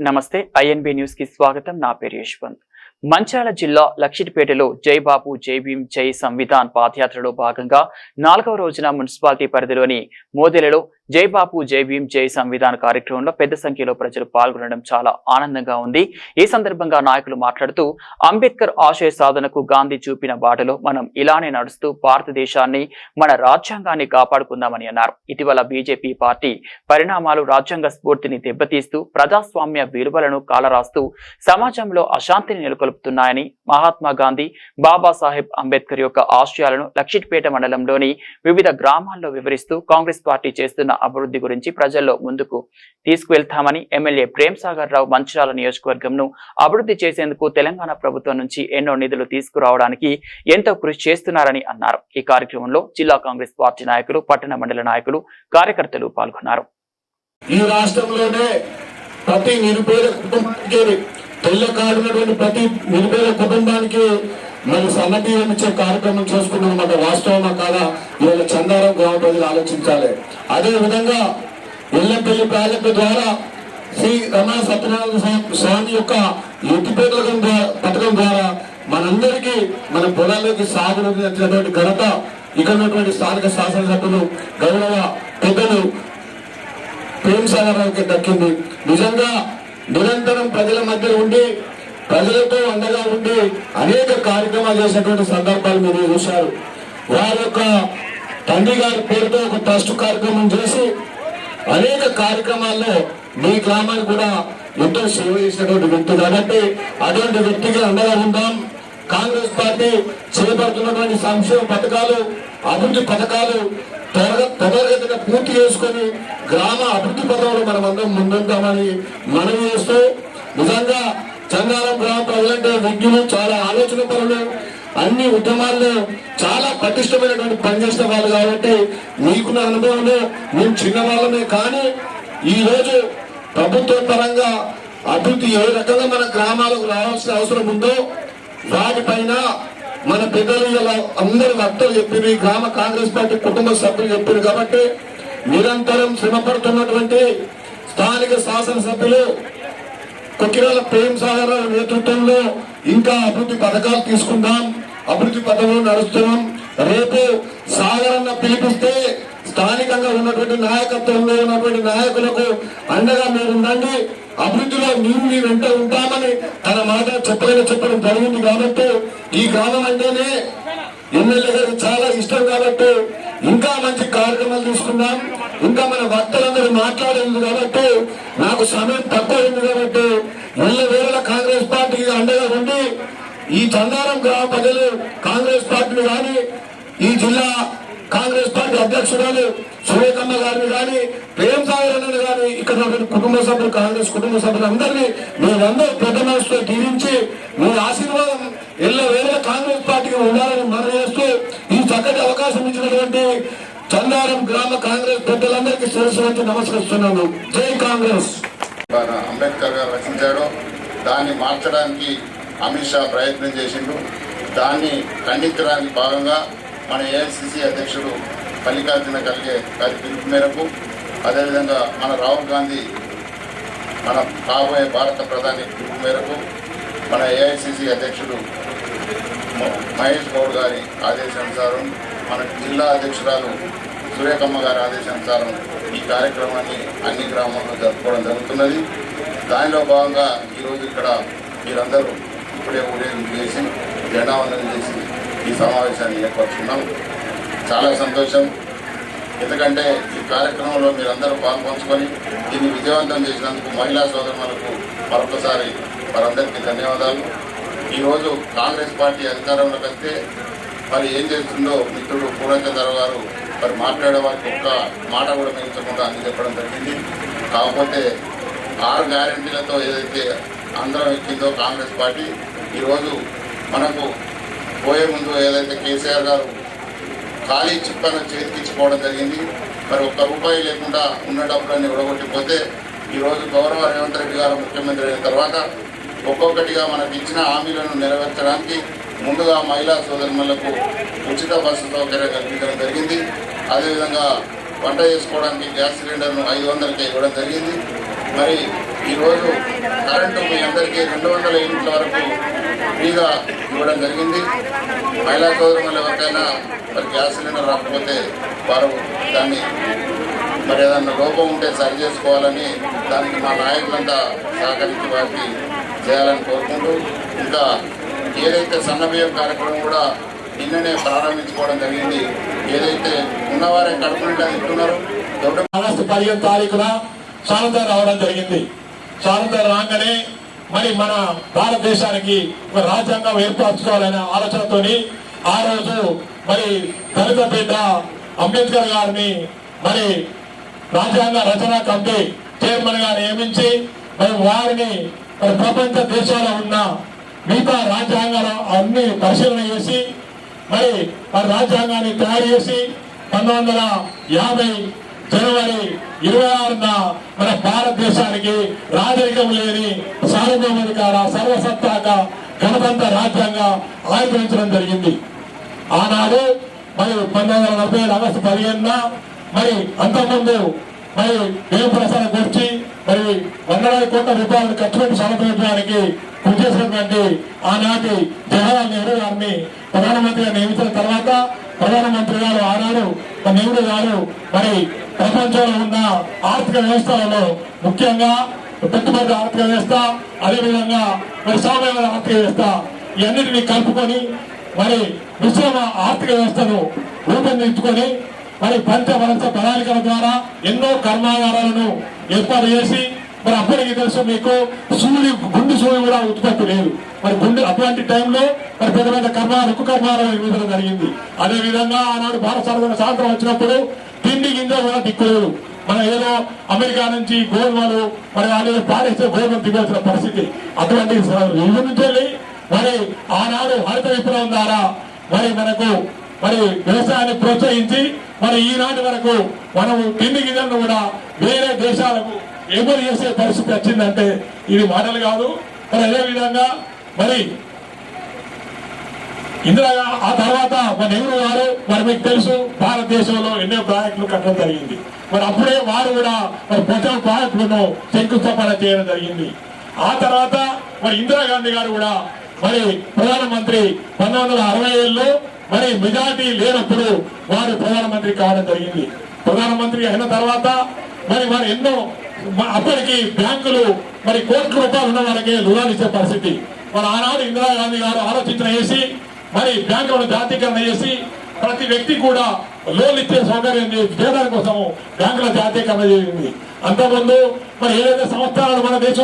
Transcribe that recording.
నమస్తే ఐఎన్బి న్యూస్కి స్వాగతం. నా పేరు యశ్వంత్. మంచాల జిల్లా లక్షిటిపేటలో జై బాబు జై భీమ్ జై సంవిధాన్ పాదయాత్రలో భాగంగా నాలుగవ రోజున మున్సిపాలిటీ పరిధిలోని మోదెలలో జై బాపు జై భీం జై సంవిధాన కార్యక్రమంలో పెద్ద సంఖ్యలో ప్రజలు పాల్గొనడం చాలా ఆనందంగా ఉంది. ఈ సందర్భంగా నాయకులు మాట్లాడుతూ అంబేద్కర్ ఆశయ సాధనకు గాంధీ చూపిన బాటలో మనం ఇలానే నడుస్తూ భారతదేశాన్ని మన రాజ్యాంగాన్ని కాపాడుకుందామని అన్నారు. ఇటీవల బీజేపీ పార్టీ పరిణామాలు రాజ్యాంగ స్ఫూర్తిని దెబ్బతీస్తూ ప్రజాస్వామ్య విలువలను కాలరాస్తూ సమాజంలో అశాంతిని నెలకొల్పుతున్నాయని మహాత్మా గాంధీ బాబాసాహెబ్ అంబేద్కర్ యొక్క ఆశయాలను లక్షిట్పేట మండలంలోని వివిధ గ్రామాల్లో వివరిస్తూ కాంగ్రెస్ పార్టీ చేస్తున్న అభివృద్ధి గురించి ప్రజల్లో ముందుకు తీసుకువెళ్తామని ఎమ్మెల్యే ప్రేమ్ సాగర్ రావు మంచిరాల నియోజకవర్గంను అభివృద్ధి చేసేందుకు తెలంగాణ ప్రభుత్వం నుంచి ఎన్నో నిధులు తీసుకురావడానికి ఎంతో కృషి చేస్తున్నారని అన్నారు. ఈ కార్యక్రమంలో జిల్లా కాంగ్రెస్ పార్టీ నాయకులు పట్టణ మండల నాయకులు కార్యకర్తలు పాల్గొన్నారు. ఈ రాష్ట్రంలోనే ప్రతి నిరుపేద కుటుంబానికి తెల్ల కార్డు ప్రతి నిరుపేద కుటుంబానికి మేము సన్నబియ్యం ఇచ్చే కార్యక్రమం చేసుకున్నాం అన్నమాట. వాస్తవమా కాదా? ఇవాళ చందారం గ్రామ ప్రజలు ఆలోచించాలి. అదే విధంగా ఎల్లంపల్లి ప్రాజెక్టు ద్వారా శ్రీ రమణ సత్యనారాయణ స్వామి- యొక్క ఎట్టి పథకం పథకం ద్వారా మనందరికీ మన పొలాల్లోకి సాగునటువంటి ఘనత ఇక్కడ ఉన్నటువంటి స్థానిక శాసనసభ్యులు గౌరవ పెద్దలు ప్రేమ్ సాగర్కి దక్కింది. నిజంగా నిరంతరం ప్రజల మధ్య ఉండి ప్రజలతో అండగా ఉండి అనేక కార్యక్రమాలు చేసినటువంటి సందర్భాలు మీరు చూశారు. వారి యొక్క తండ్రి గారి పేరుతో ఒక ట్రస్ట్ కార్యక్రమం చేసి అనేక కార్యక్రమాల్లో మీ గ్రామానికి కూడా ఎంతో సేవ చేసినటువంటి వ్యక్తి. కాబట్టి అటువంటి వ్యక్తికి అండగా ఉందాం. కాంగ్రెస్ పార్టీ చేపడుతున్నటువంటి సంక్షేమ పథకాలు అభివృద్ధి పథకాలు త్వరగా త్వరగతిన పూర్తి చేసుకొని గ్రామ అభివృద్ధి పథంలో మనం అందరం ముందుంటామని మనవి చేస్తూ నిజంగా చంగారం గ్రామ ప్రజలంటే విజ్ఞులు చాలా ఆలోచన పరులు అన్ని ఉద్యమాల్లో చాలా పటిష్టమైనటువంటి పనిచేసిన వాళ్ళు కాబట్టి మీకున్న అనుభవంలో మేము చిన్నవాళ్ళమే కానీ ఈరోజు ప్రభుత్వ పరంగా అభివృద్ధి ఏ రకంగా మన గ్రామాలకు రావాల్సిన అవసరం ఉందో వాటిపైన మన పెద్దలు ఇలా అందరు వక్తలు చెప్పారు ఈ గ్రామ కాంగ్రెస్ పార్టీ కుటుంబ సభ్యులు చెప్పారు కాబట్టి నిరంతరం శ్రమపడుతున్నటువంటి స్థానిక శాసనసభ్యులు కొక్కిరాల ప్రేమ్ సాగర్ నేతృత్వంలో ఇంకా అభివృద్ధి పథకాలు తీసుకుందాం అభివృద్ధి పథకంలో నడుస్తున్నాం. రేపు సాగరన్న పిలిపిస్తే స్థానికంగా ఉన్నటువంటి నాయకత్వంలో ఉన్నటువంటి నాయకులకు అండగా మీరు ఉండండి అభివృద్ధిలో మేము మీ వెంట ఉంటామని తన మాట చెప్పలేక చెప్పడం జరిగింది కాబట్టి ఈ గ్రామం అంటేనే ఎమ్మెల్యే గారు చాలా ఇష్టం కాబట్టి ఇంకా మంచి కార్యక్రమాలు తీసుకుందాం. ఇంకా మన భక్తులందరూ మాట్లాడేది కాబట్టి నాకు సమయం తక్కువైంది కాబట్టి ఎల్ల వేళ కాంగ్రెస్ పార్టీకి అండగా ఉండి ఈ చందారం గ్రామ ప్రజలు కాంగ్రెస్ పార్టీని కానీ ఈ జిల్లా కాంగ్రెస్ పార్టీ అధ్యక్షురాలు సురేఖమ్మ గారిని కానీ ప్రేమ్ సాగర్ అన్నని కానీ ఇక్కడ కుటుంబ సభ్యులు కాంగ్రెస్ కుటుంబ సభ్యులు అందరినీ మీరందరూ పెద్ద మనసుతో దీవించి మీ ఆశీర్వాదం ఎల్ల వేరే కాంగ్రెస్ పార్టీకి ఉండాలని మనం చేస్తూ ఈ చక్కటి అవకాశం ఇచ్చినటువంటి చందారం గ్రామ కాంగ్రెస్ పెద్దలందరికీ శిరస్సు నమస్కరిస్తున్నాను. జై కాంగ్రెస్. అంబేద్కర్ గారు రచించాడో దాన్ని మార్చడానికి అమిత్ షా ప్రయత్నం చేసిండు. దాన్ని ఖండించడానికి భాగంగా మన ఏఐసిసి అధ్యక్షుడు మల్లికార్జున ఖర్గే గారి పిలుపు మేరకు అదేవిధంగా మన రాహుల్ గాంధీ మన కాబోయే భారత ప్రధాని పిలుపు మేరకు మన ఏఐసిసి అధ్యక్షుడు మహేష్ గౌడ్ గారి ఆదేశానుసారం మన జిల్లా అధ్యక్షురాలు సూర్యకమ్మ గారి ఆదేశానుసారం ఈ కార్యక్రమాన్ని అన్ని గ్రామాల్లో జరుపుకోవడం జరుగుతున్నది. దానిలో భాగంగా ఈరోజు ఇక్కడ మీరందరూ ఇప్పుడే ఊరేగింపు చేసి జెండావందనం చేసి ఈ సమావేశాన్ని ఏర్పరుచుకున్నాం. చాలా సంతోషం. ఎందుకంటే ఈ కార్యక్రమంలో మీరందరూ పాల్పంచుకొని దీన్ని విజయవంతం చేసినందుకు మహిళా సోదరులకు మరొకసారి వారందరికీ ధన్యవాదాలు. ఈరోజు కాంగ్రెస్ పార్టీ అధికారంలోకి వస్తే మరి ఏం చేస్తుందో మిత్రుడు పూర్ణచంద్ర గారు మరి మాట్లాడే వారికి ఒక్క మాట కూడా మించకుండా అని చెప్పడం జరిగింది. కాకపోతే ఆరు గ్యారెంటీలతో ఏదైతే అందరం ఎక్కిందో కాంగ్రెస్ పార్టీ ఈరోజు మనకు పోయే ముందు ఏదైతే కేసీఆర్ గారు ఖాళీ చిప్పను చేతికిచ్చుకోవడం జరిగింది. మరి ఒక్క రూపాయి లేకుండా ఉన్న డబ్బులన్నీ విడగొట్టిపోతే ఈరోజు గౌరవ రేవంత్ రెడ్డి గారు ముఖ్యమంత్రి అయిన తర్వాత ఒక్కొక్కటిగా మనకు ఇచ్చిన హామీలను నెరవేర్చడానికి ముందుగా మహిళా సోదరులకు ఉచిత బస్సు సౌకర్యం కల్పించడం జరిగింది. అదేవిధంగా వంట చేసుకోవడానికి గ్యాస్ సిలిండర్ను ఐదు వందలకే ఇవ్వడం జరిగింది. మరి ఈరోజు కరెంటు మీ అందరికీ రెండు వందల యూనిట్ల వరకు ఫ్రీగా ఇవ్వడం జరిగింది. మహిళా సోదరులు ఎవరికైనా మరి గ్యాస్ సిలిండర్ రాకపోతే వారు దాన్ని మరి ఏదన్నా లోపం ఉంటే సరి చేసుకోవాలని దానికి మా నాయకులంతా సహకరించి వారికి చేయాలని కోరుకుంటూ ఇంకా ఏదైతే సన్నబియ్యం కార్యక్రమం కూడా నిన్ననే ప్రారంభించుకోవడం జరిగింది. ఏదైతే ఉన్నవారే కడుపు నిండా తింటున్నారో దొడ్డ ఆగస్టు పదిహేను తారీఖున స్వాతంత్రం రావడం జరిగింది. స్వాతంత్రం రాగానే మరి మన భారతదేశానికి ఒక రాజ్యాంగం ఏర్పరచుకోవాలనే ఆలోచనతోని ఆ రోజు మరి దళిత బిడ్డ అంబేద్కర్ గారిని మరి రాజ్యాంగ రచన కమిటీ చైర్మన్గా నియమించి మరి వారిని మరి ప్రపంచ దేశాల్లో ఉన్న మిగతా రాజ్యాంగాలు అన్ని పరిశీలన చేసి మరి మరి రాజ్యాంగాన్ని తయారు చేసి పంతొమ్మిది వందల యాభై జనవరి ఇరవై ఆరున మన భారతదేశానికి రాజరికం లేని సార్వభౌమాధికార సర్వసత్తాక గణతంత్ర రాజ్యాంగం ఆవిర్భవించడం జరిగింది. ఆనాడు మరి పంతొమ్మిది వందల నలభై ఏడు ఆగస్టు పదిహేనున మరి అంతకుముందు మరి వ్యయ ప్రసారం గురించి మరి వందలాది కోట్ల రూపాయలు ఖర్చు పెట్టి సమర్పించడానికి కృషి చేసినటువంటి ఆనాటి జవహర్లాల్ నెహ్రూ గారిని ప్రధానమంత్రిగా నియమించిన తర్వాత ప్రధానమంత్రి గారు ఆనాడు నెహ్రూ గారు మరి ప్రపంచంలో ఉన్న ఆర్థిక వ్యవస్థలలో ముఖ్యంగా పెట్టుబడి ఆర్థిక వ్యవస్థ అదేవిధంగా మరి సామాన్య ఆర్థిక వ్యవస్థ ఇవన్నిటిని కలుపుకొని మరి మిశ్రమ ఆర్థిక వ్యవస్థను రూపొందించుకొని మరి పంచవలస ప్రణాళికల ద్వారా ఎన్నో కర్మాగారాలను ఏర్పాటు చేసి మరి అప్పటికి తెలుసు మీకు సూర్యు గుండు సూర్యు కూడా ఉత్పత్తి లేదు. మరి గుండు అటువంటి టైంలో మరి పెద్ద పెద్ద కర్మ ఉక్కు కర్మాలు నిర్మించడం జరిగింది. అదేవిధంగా ఆనాడు భారత సరఫరా వచ్చినప్పుడు తిండి గింజ కూడా దిక్కులేదు మన ఏదో అమెరికా నుంచి గోధుమలు మరి వాళ్ళు పారేస్తే గోధుమలు దిగాల్సిన పరిస్థితి. అటువంటి ఇల్లు నుంచి వెళ్ళి మరి ఆనాడు హరిత విప్లవం ద్వారా మరి మనకు మరి వ్యవసాయాన్ని ప్రోత్సహించి మరి ఈనాటి వరకు మనము తిండి గింజలను కూడా వేరే దేశాలకు ఎగురు చేసే పరిస్థితి వచ్చిందంటే ఇది మాటలు కాదు. మరి అదే విధంగా మరి ఇందిరా ఆ తర్వాత మన నెహ్రూ గారు మరి మీకు తెలుసు భారతదేశంలో ఎన్నో ప్రాజెక్టులు కట్టడం జరిగింది. మరి అప్పుడే వారు కూడా మరి ప్రజా ప్రాజెక్టులను శంకుస్థాపన చేయడం జరిగింది. ఆ తర్వాత మరి ఇందిరాగాంధీ గారు కూడా మరి ప్రధానమంత్రి పంతొమ్మిది వందల అరవై ఏళ్ళలో మరి మెజార్టీ లేనప్పుడు వారు ప్రధానమంత్రి కావడం జరిగింది. ప్రధానమంత్రి అయిన తర్వాత మరి వారు ఎన్నో అప్పటికి బ్యాంకులు మరి కోట్ల రూపాయలు ఉన్న వారికి రుణాలు ఇచ్చే పరిస్థితి. మరి ఆనాడు ఇందిరాగాంధీ గారు ఆలోచన వేసి మరి బ్యాంకులను జాతీకరణ చేసి ప్రతి వ్యక్తి కూడా లోన్ ఇచ్చే సౌకర్యం చేయడానికి కోసం బ్యాంకుల జాతీయకరణ చేసింది. అంతకుముందు మరి ఏదైతే సంస్థలు మన దేశం